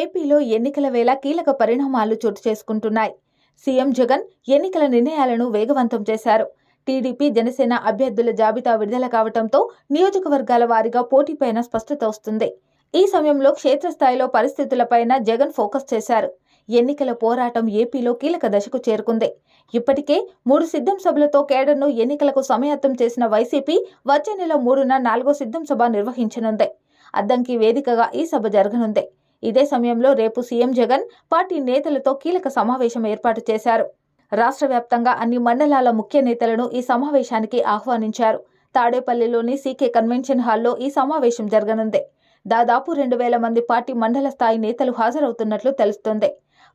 ఏపీలో ఎన్నికల వేళ కీలక పరిణామాలు చోటు చేసుకుంటున్నాయి. సీఎం జగన్ ఎన్నికల నిర్ణయాలను వేగవంతం చేశారు. టీడీపీ జనసేన అభ్యర్థుల జాబితా విడుదల కావడంతో నియోజకవర్గాల వారీగా పోటీపైన స్పష్టత వస్తుంది. ఈ సమయంలో క్షేత్రస్థాయిలో పరిస్థితులపైన జగన్ ఫోకస్ చేశారు. ఎన్నికల పోరాటం ఏపీలో కీలక దశకు చేరుకుంది. ఇప్పటికే మూడు సిద్ధం సభలతో కేడర్ను ఎన్నికలకు సమయత్తం చేసిన వైసీపీ వచ్చే నెల మూడున నాలుగో సిద్ధం సభ నిర్వహించనుంది. అద్దంకి వేదికగా ఈ సభ జరగనుంది. ఇదే సమయంలో రేపు సీఎం జగన్ పార్టీ నేతలతో కీలక సమావేశం ఏర్పాటు చేశారు. రాష్ట్ర వ్యాప్తంగా అన్ని మండలాల ముఖ్య నేతలను ఈ సమావేశానికి ఆహ్వానించారు. తాడేపల్లిలోని సీకే కన్వెన్షన్ హాల్లో ఈ సమావేశం జరగనుంది. దాదాపు రెండు వేల మంది పార్టీ మండల స్థాయి నేతలు హాజరవుతున్నట్లు తెలుస్తోంది.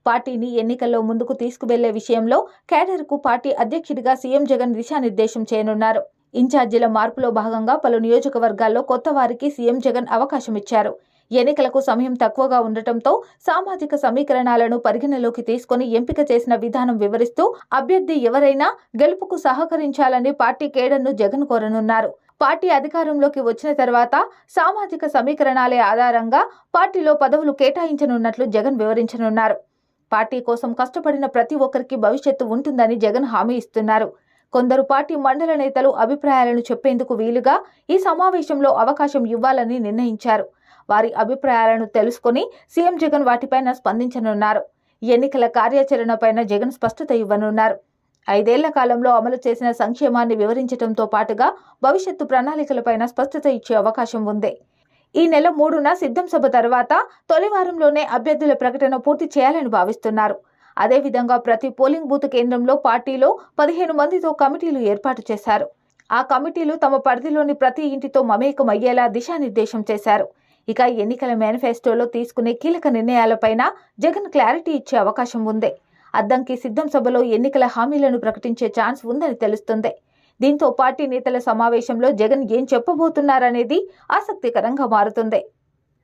పార్టీని ఎన్నికల్లో ముందుకు తీసుకువెళ్ళే విషయంలో కేడర్కు పార్టీ అధ్యక్షుడిగా సీఎం జగన్ దిశానిర్దేశం చేయనున్నారు. ఇన్ఛార్జీల మార్పులో భాగంగా పలు నియోజకవర్గాల్లో కొత్త వారికి సీఎం జగన్ అవకాశం ఇచ్చారు ఎన్నికలకు సమయం తక్కువగా ఉండటంతో సామాజిక సమీకరణాలను పరిగణలోకి తీసుకుని ఎంపిక చేసిన విధానం వివరిస్తూ అభ్యర్థి ఎవరైనా గెలుపుకు సహకరించాలని పార్టీ కేడర్ను జగన్ కోరనున్నారు. పార్టీ అధికారంలోకి వచ్చిన తర్వాత సామాజిక సమీకరణాలే ఆధారంగా పార్టీలో పదవులు కేటాయించనున్నట్లు జగన్ వివరించనున్నారు. పార్టీ కోసం కష్టపడిన ప్రతి ఒక్కరికి భవిష్యత్తు ఉంటుందని జగన్ హామీ ఇస్తున్నారు. కొందరు పార్టీ మండల నేతలు అభిప్రాయాలను చెప్పేందుకు వీలుగా ఈ సమావేశంలో అవకాశం ఇవ్వాలని నిర్ణయించారు. వారి అభిప్రాయాలను తెలుసుకుని సీఎం జగన్ వాటిపైన స్పందించనున్నారు. ఎన్నికల కార్యాచరణపైన జగన్ స్పష్టత ఇవ్వనున్నారు. ఐదేళ్ళ కాలంలో అమలు చేసిన సంక్షేమాన్ని వివరించడంతో పాటుగా భవిష్యత్తు ప్రణాళికలపైన స్పష్టత ఇచ్చే అవకాశం ఉంది. ఈ నెల మూడున సిద్ధం సభ తర్వాత తొలి వారంలోనే అభ్యర్థుల ప్రకటన పూర్తి చేయాలని భావిస్తున్నారు. అదేవిధంగా ప్రతి పోలింగ్ బూత్ కేంద్రంలో పార్టీలో పదిహేను మందితో కమిటీలు ఏర్పాటు చేశారు. ఆ కమిటీలు తమ పరిధిలోని ప్రతి ఇంటితో మమేకం అయ్యేలా దిశానిర్దేశం చేశారు. ఇక ఎన్నికల మేనిఫెస్టోలో తీసుకునే కీలక నిర్ణయాలపైన జగన్ క్లారిటీ ఇచ్చే అవకాశం ఉంది. అద్దంకి సిద్ధం సభలో ఎన్నికల హామీలను ప్రకటించే ఛాన్స్ ఉందని తెలుస్తుంది. దీంతో పార్టీ నేతల సమావేశంలో జగన్ ఏం చెప్పబోతున్నారనేది ఆసక్తికరంగా మారుతుంది.